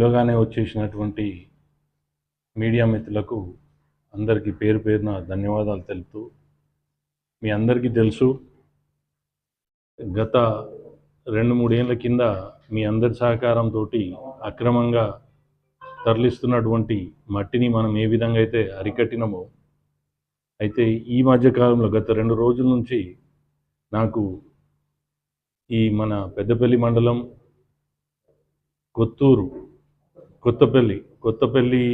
పిలవగానే వచ్చేసినటువంటి మీడియా మిత్రులకు అందరికీ పేరు పేరున ధన్యవాదాలు తెలుపుతూ మీ అందరికీ తెలుసు గత రెండు మూడేళ్ళ కింద మీ అందరి సహకారంతో అక్రమంగా తరలిస్తున్నటువంటి మట్టిని మనం ఏ విధంగా అయితే అరికట్టినమో అయితే ఈ మధ్యకాలంలో గత రెండు రోజుల నుంచి నాకు ఈ మన పెద్దపల్లి మండలం కొత్తూరు కొత్తపల్లి కొత్తపల్లి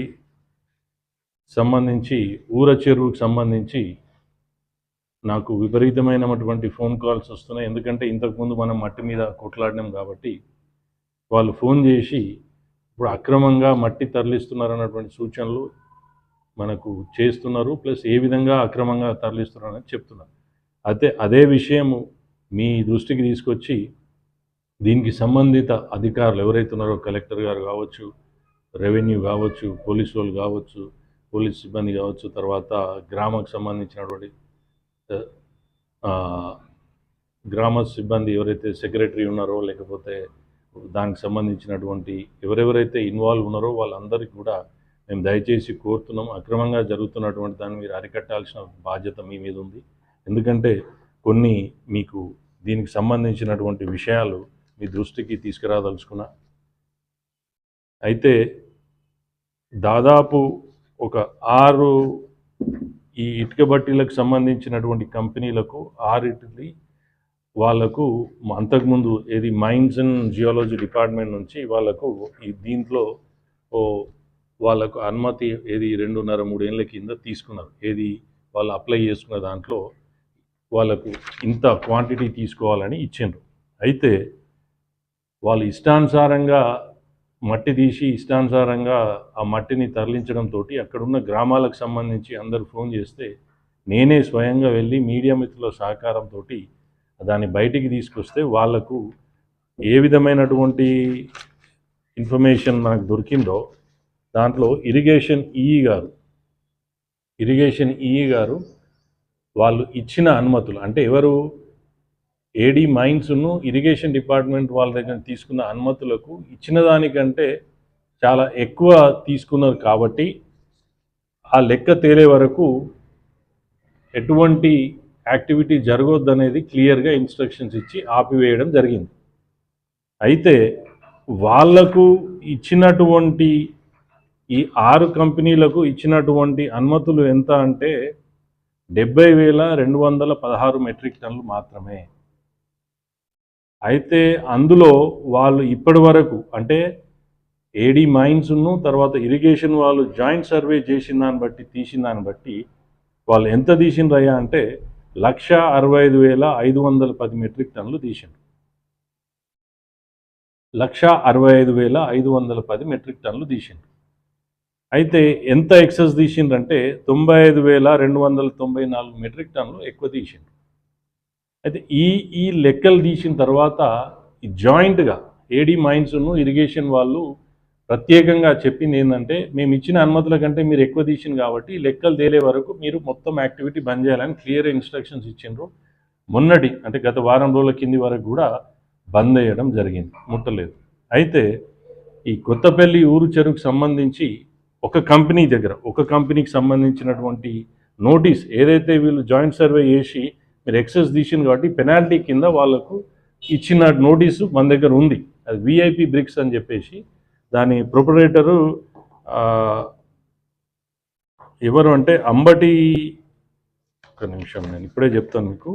సంబంధించి ఊర చెరువుకు సంబంధించి నాకు విపరీతమైనటువంటి ఫోన్ కాల్స్ వస్తున్నాయి. ఎందుకంటే ఇంతకుముందు మనం మట్టి మీద కొట్లాడినాం కాబట్టి వాళ్ళు ఫోన్ చేసి ఇప్పుడు అక్రమంగా మట్టి తరలిస్తున్నారు అన్నటువంటి సూచనలు మనకు చేస్తున్నారు. ప్లస్ ఏ విధంగా అక్రమంగా తరలిస్తున్నారు అని చెప్తున్నారు. అయితే అదే విషయము మీ దృష్టికి తీసుకొచ్చి దీనికి సంబంధిత అధికారులు ఎవరైతున్నారో కలెక్టర్ గారు కావచ్చు రెవెన్యూ కావచ్చు పోలీసు వాళ్ళు కావచ్చు పోలీస్ సిబ్బంది కావచ్చు తర్వాత గ్రామకు సంబంధించినటువంటి గ్రామ సిబ్బంది ఎవరైతే సెక్రటరీ ఉన్నారో లేకపోతే దానికి సంబంధించినటువంటి ఎవరెవరైతే ఇన్వాల్వ్ ఉన్నారో వాళ్ళందరికీ కూడా మేము దయచేసి కోరుతున్నాం. అక్రమంగా జరుగుతున్నటువంటి దాన్ని మీరు అరికట్టాల్సిన బాధ్యత మీ మీద ఉంది. ఎందుకంటే కొన్ని మీకు దీనికి సంబంధించినటువంటి విషయాలు మీ దృష్టికి తీసుకురాదలుచుకున్నా. అయితే దాదాపు ఒక ఆరు ఈ ఇటుక బట్టీలకు సంబంధించినటువంటి కంపెనీలకు ఆరిటిది వాళ్ళకు అంతకుముందు ఏది మైన్స్ అండ్ జియాలజీ డిపార్ట్మెంట్ నుంచి వాళ్ళకు ఈ దీంట్లో ఓ వాళ్ళకు అనుమతి ఏది రెండున్నర మూడు ఏళ్ళ కింద తీసుకున్నారు. ఏది వాళ్ళు అప్లై చేసుకున్న దాంట్లో వాళ్ళకు ఇంత క్వాంటిటీ తీసుకోవాలని ఇచ్చిండ్రు. అయితే వాళ్ళు ఇష్టానుసారంగా మట్టి తీసి ఇష్టానుసారంగా ఆ మట్టిని తరలించడంతో అక్కడున్న గ్రామాలకు సంబంధించి అందరూ ఫోన్ చేస్తే నేనే స్వయంగా వెళ్ళి మీడియా మిత్రుల సహకారంతో దాన్ని బయటికి తీసుకొస్తే వాళ్ళకు ఏ విధమైనటువంటి ఇన్ఫర్మేషన్ మనకు దొరికిందో దాంట్లో ఇరిగేషన్ ఈఈ గారు ఇరిగేషన్ ఈఈ గారు వాళ్ళు ఇచ్చిన అనుమతులు అంటే ఎవరు ఏడీ మైన్స్ను ఇరిగేషన్ డిపార్ట్మెంట్ వాళ్ళ దగ్గర తీసుకున్న అనుమతులకు ఇచ్చిన దానికంటే చాలా ఎక్కువ తీసుకున్నారు కాబట్టి ఆ లెక్క తేలే వరకు ఎటువంటి యాక్టివిటీ జరగొద్దనేది క్లియర్గా ఇన్స్ట్రక్షన్స్ ఇచ్చి ఆపివేయడం జరిగింది. అయితే వాళ్ళకు ఇచ్చినటువంటి ఈ ఆరు కంపెనీలకు ఇచ్చినటువంటి అనుమతులు ఎంత అంటే డెబ్బై వేల రెండు వందల పదహారు మెట్రిక్ టన్నులు మాత్రమే. అయితే అందులో వాళ్ళు ఇప్పటి వరకు అంటే ఏడీ మైన్స్ను తర్వాత ఇరిగేషన్ వాళ్ళు జాయింట్ సర్వే చేసిన దాన్ని బట్టి తీసిన దాన్ని బట్టి వాళ్ళు ఎంత తీసిండ్రయ్యా అంటే లక్ష అరవై ఐదు వేల ఐదు వందల పది మెట్రిక్ టన్నులు తీసిండ్రు లక్ష అరవై ఐదు వేల ఐదు వందల పది మెట్రిక్ టన్నులు తీసిండ్రు అయితే ఎంత ఎక్సెస్ తీసిండ్రంటే తొంభై ఐదు వేల రెండు వందల తొంభై నాలుగు మెట్రిక్ టన్నులు ఎక్కువ తీసిండ్రు అయితే ఈ ఈ లెక్కలు తీసిన తర్వాత జాయింట్గా ఏడీ మైన్స్ను ఇరిగేషన్ వాళ్ళు ప్రత్యేకంగా చెప్పింది ఏంటంటే మేము ఇచ్చిన అనుమతుల కంటే మీరు ఎక్కువ తీసింది కాబట్టి లెక్కలు తేలే వరకు మీరు మొత్తం యాక్టివిటీ బంద్ చేయాలని క్లియర్ ఇన్స్ట్రక్షన్స్ ఇచ్చిండ్రు. మొన్నటి అంటే గత వారం రోజుల కింది వరకు కూడా బంద్ అయ్యడం జరిగింది. ముట్టలేదు. అయితే ఈ కొత్తపల్లి ఊరు చెరువుకు సంబంధించి ఒక కంపెనీ దగ్గర ఒక కంపెనీకి సంబంధించినటువంటి నోటీస్ ఏదైతే వీళ్ళు జాయింట్ సర్వే చేసి మీరు ఎక్సెస్ తీసింది కాబట్టి పెనాల్టీ కింద వాళ్ళకు ఇచ్చిన నోటీసు మన దగ్గర ఉంది. అది విఐపి బ్రిక్స్ అని చెప్పేసి దాని ప్రొపరేటరు ఎవరు అంటే అంబటి ఒక నిమిషం నేను ఇప్పుడే చెప్తాను మీకు.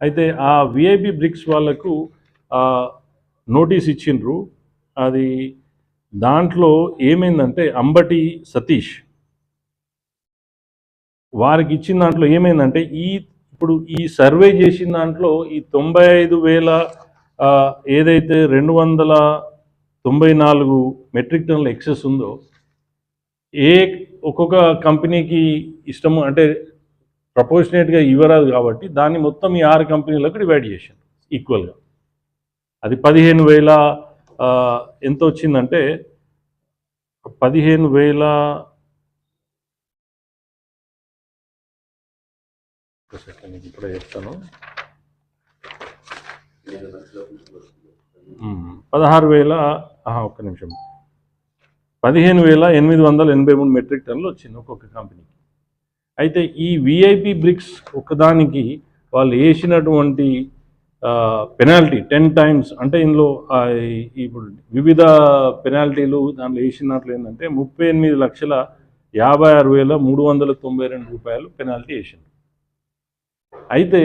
అయితే ఆ విఐపి బ్రిక్స్ వాళ్ళకు నోటీస్ ఇచ్చిండ్రు. అది దాంట్లో ఏమైందంటే అంబటి సతీష్ వారికి ఇచ్చిన దాంట్లో ఏమైందంటే ఈ ఇప్పుడు ఈ సర్వే చేసిన దాంట్లో ఈ తొంభై ఐదు వేల ఏదైతే రెండు వందల తొంభై నాలుగు మెట్రిక్ టన్నుల ఎక్సెస్ ఉందో ఏ ఒక్కొక్క కంపెనీకి ఇష్టము అంటే ప్రపోర్షనేట్గా ఇవ్వరాదు కాబట్టి దాన్ని మొత్తం ఈ ఆరు కంపెనీలకు డివైడ్ చేశాను ఈక్వల్గా. అది పదిహేను వేల ఎంత వచ్చిందంటే పదిహేను వేల సెకండ్ నేను ఇప్పుడే చెప్తాను. పదహారు వేల ఒక్క నిమిషం. పదిహేను వేల ఎనిమిది వందల ఎనభై మూడు మెట్రిక్ టన్నులు వచ్చింది ఒక్కొక్క కంపెనీకి అయితే ఈ విఐపి బ్రిక్స్ ఒకదానికి వాళ్ళు వేసినటువంటి పెనాల్టీ టెన్ టైమ్స్ అంటే ఇందులో ఇప్పుడు వివిధ పెనాల్టీలు దాంట్లో వేసినట్లు ఏంటంటే ముప్పై ఎనిమిది లక్షల యాభై ఆరు వేల మూడు వందల తొంభై రెండు రూపాయలు పెనాల్టీ వేసింది అయితే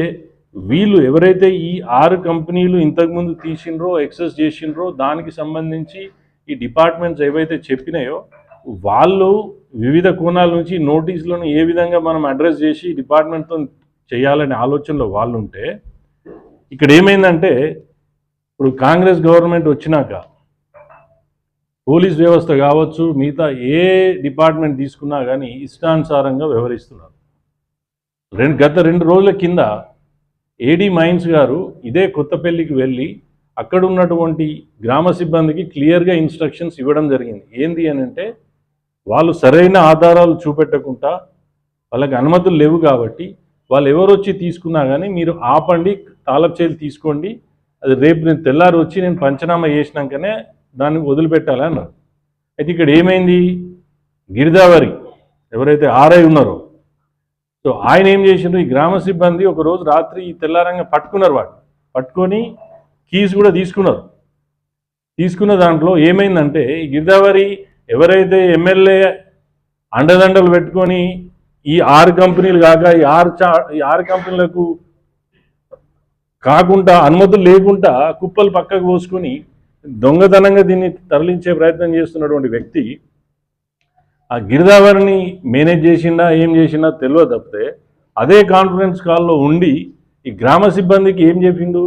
వీళ్ళు ఎవరైతే ఈ ఆరు కంపెనీలు ఇంతకుముందు తీసిండ్రో ఎక్సెస్ చేసిండ్రో దానికి సంబంధించి ఈ డిపార్ట్మెంట్స్ ఏవైతే చెప్పినాయో వాళ్ళు వివిధ కోణాల నుంచి నోటీసులను ఏ విధంగా మనం అడ్రస్ చేసి డిపార్ట్మెంట్తో చేయాలనే ఆలోచనలో వాళ్ళు ఉంటే ఇక్కడ ఏమైందంటే ఇప్పుడు కాంగ్రెస్ గవర్నమెంట్ వచ్చినాక పోలీస్ వ్యవస్థ కావచ్చు మిగతా ఏ డిపార్ట్మెంట్ తీసుకున్నా కానీ ఇష్టానుసారంగా వ్యవహరిస్తున్నారు. రెండు గత రెండు రోజుల కింద ఏడీ మైన్స్ గారు ఇదే కొత్తపల్లికి వెళ్ళి అక్కడ ఉన్నటువంటి గ్రామ సిబ్బందికి క్లియర్గా ఇన్స్ట్రక్షన్స్ ఇవ్వడం జరిగింది. ఏంది అని అంటే వాళ్ళు సరైన ఆధారాలు చూపెట్టకుండా వాళ్ళకి అనుమతులు లేవు కాబట్టి వాళ్ళు ఎవరు వచ్చి తీసుకున్నా కానీ మీరు ఆపండి తాళపు చేతి తీసుకోండి అది రేపు నేను తెల్లారి వచ్చి నేను పంచనామా చేసినాకనే దాన్ని వదిలిపెట్టాలి అన్నారు. అయితే ఇక్కడ ఏమైంది? గిరిదావరి ఎవరైతే ఆర్ఐ ఉన్నారో సో ఆయన ఏం చేసిండ్రు? ఈ గ్రామ సిబ్బంది ఒకరోజు రాత్రి ఈ తెల్లారంగా పట్టుకున్నారు వాడు. పట్టుకొని కీస్ కూడా తీసుకున్నారు. తీసుకున్న దాంట్లో ఏమైందంటే ఈ గిరిదావరి ఎవరైతే ఎమ్మెల్యే అండదండలు పెట్టుకొని ఈ ఆరు కంపెనీలు కాక ఈ ఆరు చా ఈ ఆరు కంపెనీలకు కాకుండా అనుమతులు లేకుండా కుప్పలు పక్కకు పోసుకొని దొంగతనంగా దీన్ని తరలించే ప్రయత్నం చేస్తున్నటువంటి వ్యక్తి ఆ గిరిదావరిని మేనేజ్ చేసిండా ఏం చేసిందా తెలియదు తప్పితే అదే కాన్ఫరెన్స్ కాల్లో ఉండి ఈ గ్రామ సిబ్బందికి ఏం చెప్పిండు?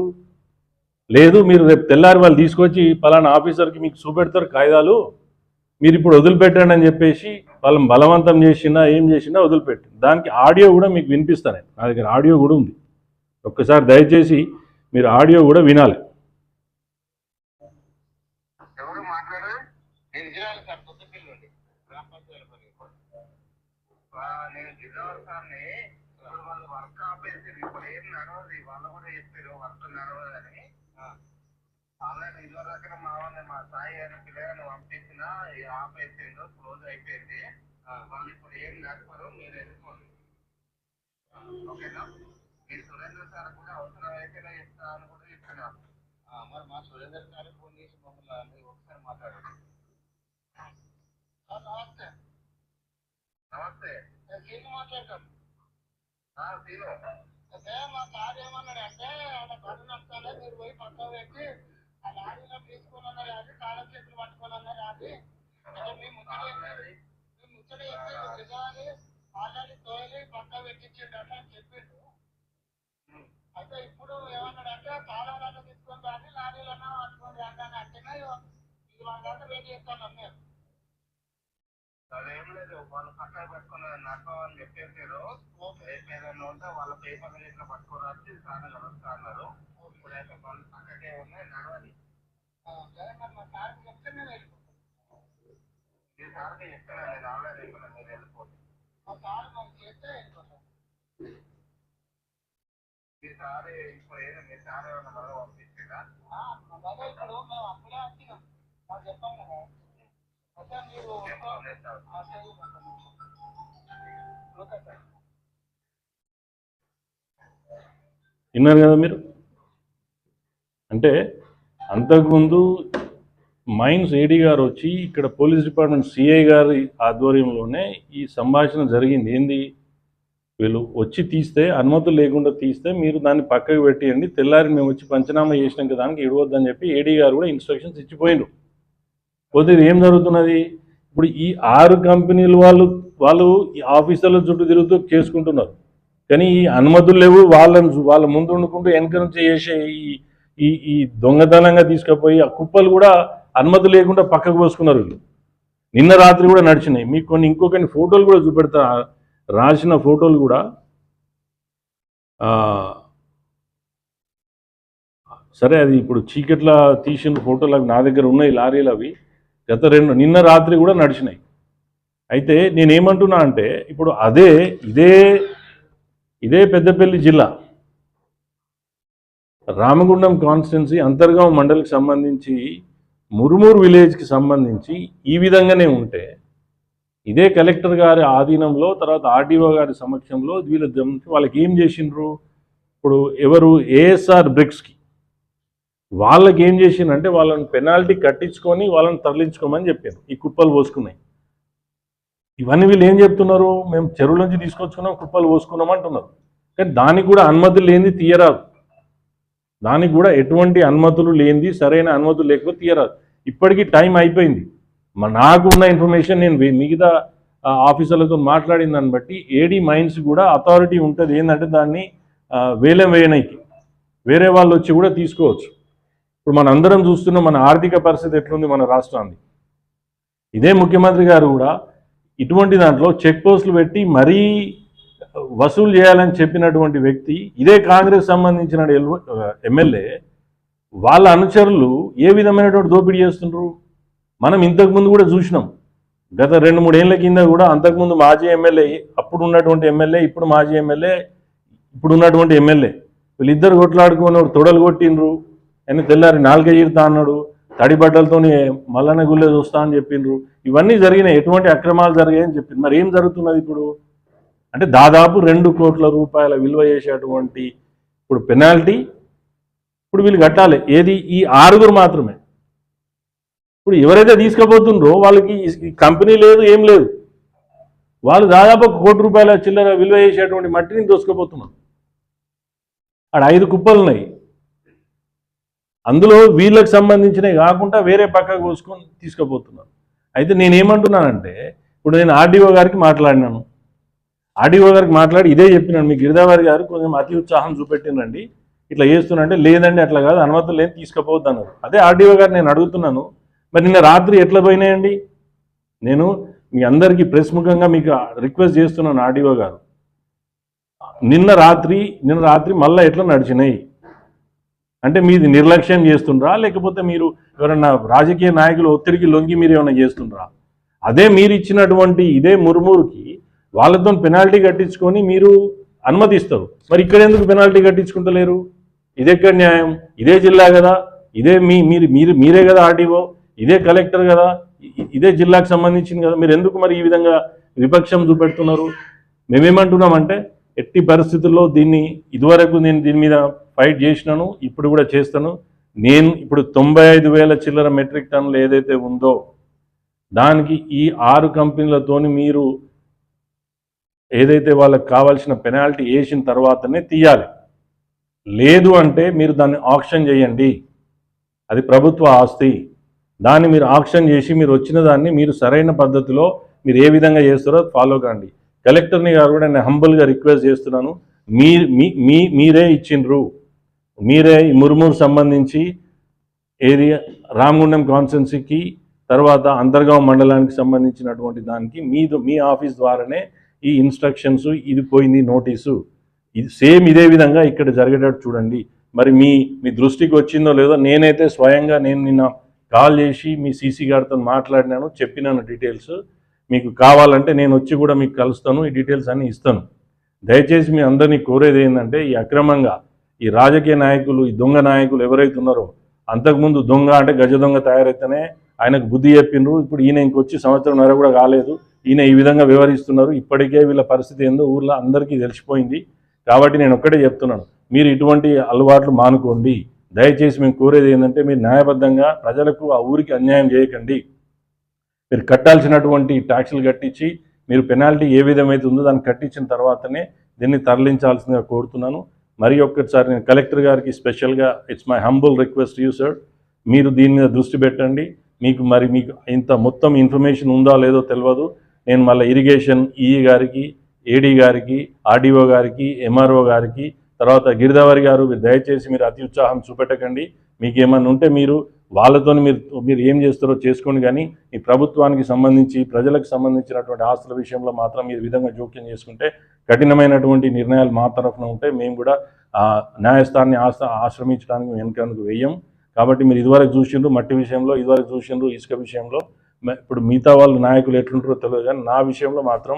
లేదు మీరు రేపు తెల్లారి వాళ్ళు తీసుకొచ్చి పలానా ఆఫీసర్కి మీకు చూపెడతారు కాగితాలు మీరు ఇప్పుడు వదిలిపెట్టండి అని చెప్పేసి వాళ్ళని బలవంతం చేసినా ఏం చేసినా వదిలిపెట్టి దానికి ఆడియో కూడా మీకు వినిపిస్తాను. నా దగ్గర ఆడియో కూడా ఉంది. ఒక్కసారి దయచేసి మీరు ఆడియో కూడా వినాలి ఎవరు మాట్లాడారు నేను విజయవాడ సార్ కొత్తపల్లి నుండి గ్రామ పంచాయతీ పని. ఆ, నేను సార్ని ఇప్పుడు వాళ్ళు వర్క్ ఆపేసి ఇప్పుడు ఏం నడవదు వాళ్ళు కూడా చెప్పారు వర్క్ నడవదని ఆల్రెడీ ఇదివరకు దగ్గర మా వాళ్ళని మా సాయి అని పిల్లగాని పంపించిన ఆపేసిండు క్లోజ్ అయిపోయింది. వాళ్ళు ఇప్పుడు ఏం నడపరు మీరు వెళ్ళిపోండి. ఓకేనా? మీరు సురేంద్ర సార్ కూడా అవసరం అయితేనే ఇస్తా అని కూడా చెప్తున్నారు మరి మా సురేంద్ర సార్ ఫోన్ చేసి మమ్మల్ని ఒకసారి మాట్లాడండి. నమస్తే. నమస్తే సీను మాట్లాడతాను సీను అదే మా సార్ ఏమన్నాడు అంటే ఆయన బండి నడుస్తానే మీరు పోయి పక్క పెట్టి ఆ లారీలో తీసుకుని అన్నారు అది కాలం చేతులు పట్టుకొని అది అంటే మీ ముచ్చట మీ ముచ్చట చెప్పిండు నిజాన్ని ఆల్రెడీ తోలి పక్క పెట్టించిండు అని చెప్పిండు అయితే ఇప్పుడు ఏమన్నాడంటే కాలాలను తీసుకొని రాని లారీలన్నా పట్టుకొని రాని అంటేనే ఇది వాళ్ళ దగ్గర వెయిట్ చేస్తాను అన్నారు అదేం లేదు వాళ్ళు పక్కన పెట్టుకుని నడపని చెప్పేసారు రేపు ఏదైనా ఉంటే వాళ్ళ పేపర్లు ఇట్లా వచ్చి సార్ కలుస్తా అన్నారు. ఇప్పుడైతే వాళ్ళు పక్కకే ఉన్నాయి నడవాలి ఈ సార్కి చెప్తున్నా నేను ఆల్రెడీ చెప్పిన మీరు వెళ్ళిపోతుంది మీ సార్ ఇప్పుడు ఏదో మీ సార్ ఏమన్నా మరో పంపించిందా ఇప్పుడు మేము అప్పుడే వచ్చినాం. మాకు చెప్పాం కదా అయితే మీరు ఓకే సార్ విన్నారు కదా మీరు? అంటే అంతకుముందు మైన్స్ ఏడీ గారు వచ్చి ఇక్కడ పోలీస్ డిపార్ట్మెంట్ సిఐ గారి ఆధ్వర్యంలోనే ఈ సంభాషణ జరిగింది. ఏంది? వీళ్ళు వచ్చి తీస్తే అనుమతులు లేకుండా తీస్తే మీరు దాన్ని పక్కకు పెట్టేయండి. తెల్లారి మేము వచ్చి పంచనామా చేసినాక దానికి ఇడవద్దని చెప్పి ఏడీ గారు కూడా ఇన్స్ట్రక్షన్స్ ఇచ్చిపోయినారు పోతే ఏం జరుగుతున్నది? ఇప్పుడు ఈ ఆరు కంపెనీలు వాళ్ళు వాళ్ళు ఈ ఆఫీసర్ల చుట్టూ తిరుగుతూ చేసుకుంటున్నారు. కానీ ఈ అనుమతులు లేవు వాళ్ళని వాళ్ళ ముందు ఉండుకుంటూ వెనక నుంచి చేసే ఈ ఈ ఈ దొంగతనంగా తీసుకుపోయి ఆ కుప్పలు కూడా అనుమతి లేకుండా పక్కకు పోసుకున్నారు వీళ్ళు. నిన్న రాత్రి కూడా నడిచినాయి. మీకు కొన్ని ఇంకొకన్ని ఫోటోలు కూడా చూపెడతా రాసిన ఫోటోలు కూడా సరే అది ఇప్పుడు చీకట్ల తీసిన ఫోటోలు అవి నా దగ్గర ఉన్నాయి లారీలు అవి. గత రెండు నిన్న రాత్రి కూడా నడిచినాయి. అయితే నేనేమంటున్నా అంటే ఇప్పుడు అదే ఇదే ఇదే పెద్దపల్లి జిల్లా రామగుండం కాన్స్టిట్యున్సీ అంతర్గాం మండలికి సంబంధించి మురుమూరు విలేజ్కి సంబంధించి ఈ విధంగానే ఉంటే ఇదే కలెక్టర్ గారి ఆధీనంలో తర్వాత ఆర్డీఓ గారి సమక్షంలో వీళ్ళ వాళ్ళకి ఏం చేసిండ్రు? ఇప్పుడు ఎవరు ఏఎస్ఆర్ బ్రిక్స్కి వాళ్ళకి ఏం చేసిందంటే వాళ్ళని పెనాల్టీ కట్టించుకొని వాళ్ళని తరలించుకోమని చెప్పారు. ఈ కుప్పలు పోసుకున్నాయి. ఇవన్నీ వీళ్ళు ఏం చెప్తున్నారు? మేము చెరువుల నుంచి తీసుకొచ్చుకున్నాం కుప్పలు పోసుకున్నాం అంటున్నారు. కానీ దానికి కూడా అనుమతులు లేనిది తీయరాదు. దానికి కూడా ఎటువంటి అనుమతులు లేనిది సరైన అనుమతులు లేకపోతే తీయరాదు. ఇప్పటికీ టైం అయిపోయింది. నాకున్న ఇన్ఫర్మేషన్ నేను మిగతా ఆఫీసర్లతో మాట్లాడిన దాన్ని బట్టి ఏడీ మైన్స్ కూడా అథారిటీ ఉంటుంది. ఏంటంటే దాన్ని వేలం వేయనైకి. వేరే వాళ్ళు వచ్చి కూడా తీసుకోవచ్చు. ఇప్పుడు మన అందరం చూస్తున్న మన ఆర్థిక పరిస్థితి ఎట్లుంది మన రాష్ట్రాన్ని. ఇదే ముఖ్యమంత్రి గారు కూడా ఇటువంటి దాంట్లో చెక్ పోస్టులు పెట్టి మరీ వసూలు చేయాలని చెప్పినటువంటి వ్యక్తి ఇదే కాంగ్రెస్ సంబంధించిన ఎల్- ఎమ్మెల్యే వాళ్ళ అనుచరులు ఏ విధమైనటువంటి దోపిడీ చేస్తుండ్రు? మనం ఇంతకుముందు కూడా చూసినాం. గత రెండు మూడేళ్ళ కింద కూడా అంతకుముందు మాజీ ఎమ్మెల్యే అప్పుడు ఉన్నటువంటి ఎమ్మెల్యే ఇప్పుడు మాజీ ఎమ్మెల్యే ఇప్పుడు ఉన్నటువంటి ఎమ్మెల్యే. వీళ్ళిద్దరు కొట్లాడుకుని తొడలు కొట్టిండ్రు. అని తెల్లారి నాలుగే అన్నాడు. తడి బట్టలతోని మల్లన్న గుళ్ళే చూస్తా అని చెప్పిండ్రు. ఇవన్నీ జరిగినాయి. ఎటువంటి అక్రమాలు జరిగాయని చెప్పింది మరి ఏం జరుగుతున్నది ఇప్పుడు? అంటే దాదాపు రెండు కోట్ల రూపాయల విలువ చేసేటువంటి ఇప్పుడు పెనాల్టీ ఇప్పుడు వీళ్ళు కట్టాలి. ఏది? ఈ ఆరుగురు మాత్రమే. ఇప్పుడు ఎవరైతే తీసుకుపోతుండ్రో వాళ్ళకి కంపెనీ లేదు ఏం లేదు. వాళ్ళు దాదాపు ఒక కోటి రూపాయల చిల్లర విలువ చేసేటువంటి మట్టిని దోసుకుపోతున్నారు. ఆడ ఐదు కుప్పలు ఉన్నాయి. అందులో వీళ్ళకి సంబంధించినవి కాకుండా వేరే పక్కకు కోసుకొని తీసుకుపోతున్నారు. అయితే నేనేమంటున్నానంటే ఇప్పుడు నేను ఆర్డీఓ గారికి మాట్లాడినాను. ఆర్డీఓ గారికి మాట్లాడి ఇదే చెప్పినాను. మీ గిరిదావారి గారు కొంచెం అతి ఉత్సాహం చూపెట్టినండి ఇట్లా చేస్తున్నంటే లేదండి అట్లా కాదు అనుమతులు లేదు తీసుకుపోవద్దు అన్నారు. అదే ఆర్డీఓ గారు నేను అడుగుతున్నాను. మరి నిన్న రాత్రి ఎట్లా పోయినాయండి? నేను మీ అందరికీ ప్రెస్ ముఖంగా మీకు రిక్వెస్ట్ చేస్తున్నాను ఆర్డీఓ గారు. నిన్న రాత్రి నిన్న రాత్రి మళ్ళీ ఎట్లా నడిచినాయి? అంటే మీది నిర్లక్ష్యం చేస్తుండ్రా? లేకపోతే మీరు ఎవరన్నా రాజకీయ నాయకులు ఒత్తిడికి లొంగి మీరు ఏమైనా చేస్తుండ్రా? అదే మీరు ఇచ్చినటువంటి ఇదే మురుమూరుకి వాళ్ళతో పెనాల్టీ కట్టించుకొని మీరు అనుమతిస్తారు. మరి ఇక్కడ ఎందుకు పెనాల్టీ కట్టించుకుంటలేరు? ఇదెక్కడ న్యాయం ఇదే జిల్లా కదా ఇదే మీ మీరు మీరు మీరే కదా ఆర్డీఓ ఇదే కలెక్టర్ కదా ఇదే జిల్లాకు సంబంధించింది కదా. మీరు ఎందుకు మరి ఈ విధంగా విపక్షం చూపెడుతున్నారు? మేమేమంటున్నామంటే ఎట్టి పరిస్థితుల్లో దీన్ని ఇదివరకు నేను దీని మీద ఫైట్ చేసినాను ఇప్పుడు కూడా చేస్తాను. నేను ఇప్పుడు తొంభై ఐదు వేల చిల్లర మెట్రిక్ టన్నులు ఏదైతే ఉందో దానికి ఈ ఆరు కంపెనీలతోని మీరు ఏదైతే వాళ్ళకి కావాల్సిన పెనాల్టీ వేసిన తర్వాతనే తీయాలి. లేదు అంటే మీరు దాన్ని ఆప్షన్ చేయండి. అది ప్రభుత్వ ఆస్తి. దాన్ని మీరు ఆప్షన్ చేసి మీరు వచ్చిన దాన్ని మీరు సరైన పద్ధతిలో మీరు ఏ విధంగా చేస్తారో ఫాలో కాండి. కలెక్టర్ని గారు కూడా నేను హంబుల్గా రిక్వెస్ట్ చేస్తున్నాను. మీ మీ- మీ మీరే ఇచ్చిండ్రు. మీరే ఈ మురుమూరు సంబంధించి ఏది రామగుండం కాన్స్టెన్సీకి తర్వాత అంతర్గాం మండలానికి సంబంధించినటువంటి దానికి మీ మీ ఆఫీస్ ద్వారానే ఈ ఇన్స్ట్రక్షన్స్ ఇది పోయింది నోటీసు. ఇది సేమ్ ఇదే విధంగా ఇక్కడ జరిగేటట్టు చూడండి. మరి మీ మీ దృష్టికి వచ్చిందో లేదో నేనైతే స్వయంగా నేను నిన్న కాల్ చేసి మీ సీసీ గారితో మాట్లాడినాను చెప్పినాను డీటెయిల్స్. మీకు కావాలంటే నేను వచ్చి కూడా మీకు కలుస్తాను ఈ డీటెయిల్స్ అన్నీ ఇస్తాను. దయచేసి మీ అందరినీ కోరేది ఏంటంటే ఈ అక్రమంగా ఈ రాజకీయ నాయకులు ఈ దొంగ నాయకులు ఎవరైతే ఉన్నారో అంతకుముందు దొంగ అంటే గజ దొంగ తయారైతేనే ఆయనకు బుద్ధి చెప్పిండ్రు. ఇప్పుడు ఈయన ఇంకొచ్చి సంవత్సరంన్నర కూడా కాలేదు. ఈయన ఈ విధంగా వ్యవహరిస్తున్నారు. ఇప్పటికే వీళ్ళ పరిస్థితి ఏందో ఊర్లో అందరికీ తెలిసిపోయింది. కాబట్టి నేను ఒక్కటే చెప్తున్నాను. మీరు ఇటువంటి అలవాట్లు మానుకోండి. దయచేసి మేము కోరేది ఏంటంటే మీరు న్యాయబద్ధంగా ప్రజలకు ఆ ఊరికి అన్యాయం చేయకండి. మీరు కట్టాల్సినటువంటి ట్యాక్సులు కట్టించి మీరు పెనాల్టీ ఏ విధమైతే ఉందో దాన్ని కట్టించిన తర్వాతనే దీన్ని తరలించాల్సిందిగా కోరుతున్నాను. మరి ఒక్కసారి నేను కలెక్టర్ గారికి స్పెషల్గా it's my humble request you sir. మీరు దీని మీద దృష్టి పెట్టండి. మీకు మరి మీకు ఇంత మొత్తం ఇన్ఫర్మేషన్ ఉందా లేదో తెలియదు నేను మళ్ళీ ఇరిగేషన్ ఈఈ గారికి ఏడీ గారికి ఆర్డీఓ గారికి ఎంఆర్ఓ గారికి తర్వాత గిరిదావరి గారు మీరు దయచేసి మీరు అతి ఉత్సాహం చూపెట్టకండి. మీకేమన్నా ఉంటే మీరు వాళ్ళతో మీరు మీరు ఏం చేస్తారో చేసుకోండి కానీ ఈ ప్రభుత్వానికి సంబంధించి ప్రజలకు సంబంధించినటువంటి ఆస్తుల విషయంలో మాత్రం మీరు విధంగా జోక్యం చేసుకుంటే కఠినమైనటువంటి నిర్ణయాలు మా తరఫున ఉంటే మేము కూడా న్యాయస్థాన్ని న్యాయస్థానాన్ని ఆశ్రమించడానికి వెనుకందుకు వేయం. కాబట్టి మీరు ఇదివరకు చూసిండ్రు మట్టి విషయంలో ఇదివరకు చూసిండ్రు ఇసుక విషయంలో. ఇప్పుడు మిగతా వాళ్ళు నాయకులు ఎట్లుంటారో తెలియదు కానీ నా విషయంలో మాత్రం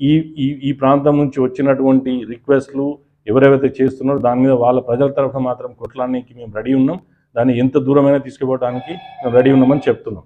ఈ ఈ ఈ ప్రాంతం నుంచి వచ్చినటువంటి రిక్వెస్ట్లు ఎవరెవరైతే చేస్తున్నారో దాని మీద వాళ్ళ ప్రజల తరఫున మాత్రం కొట్లాడడానికి మేము రెడీ ఉన్నాం. దాన్ని ఎంత దూరమైనా తీసుకుపోవడానికి మేము రెడీ ఉన్నామని చెప్తున్నాం.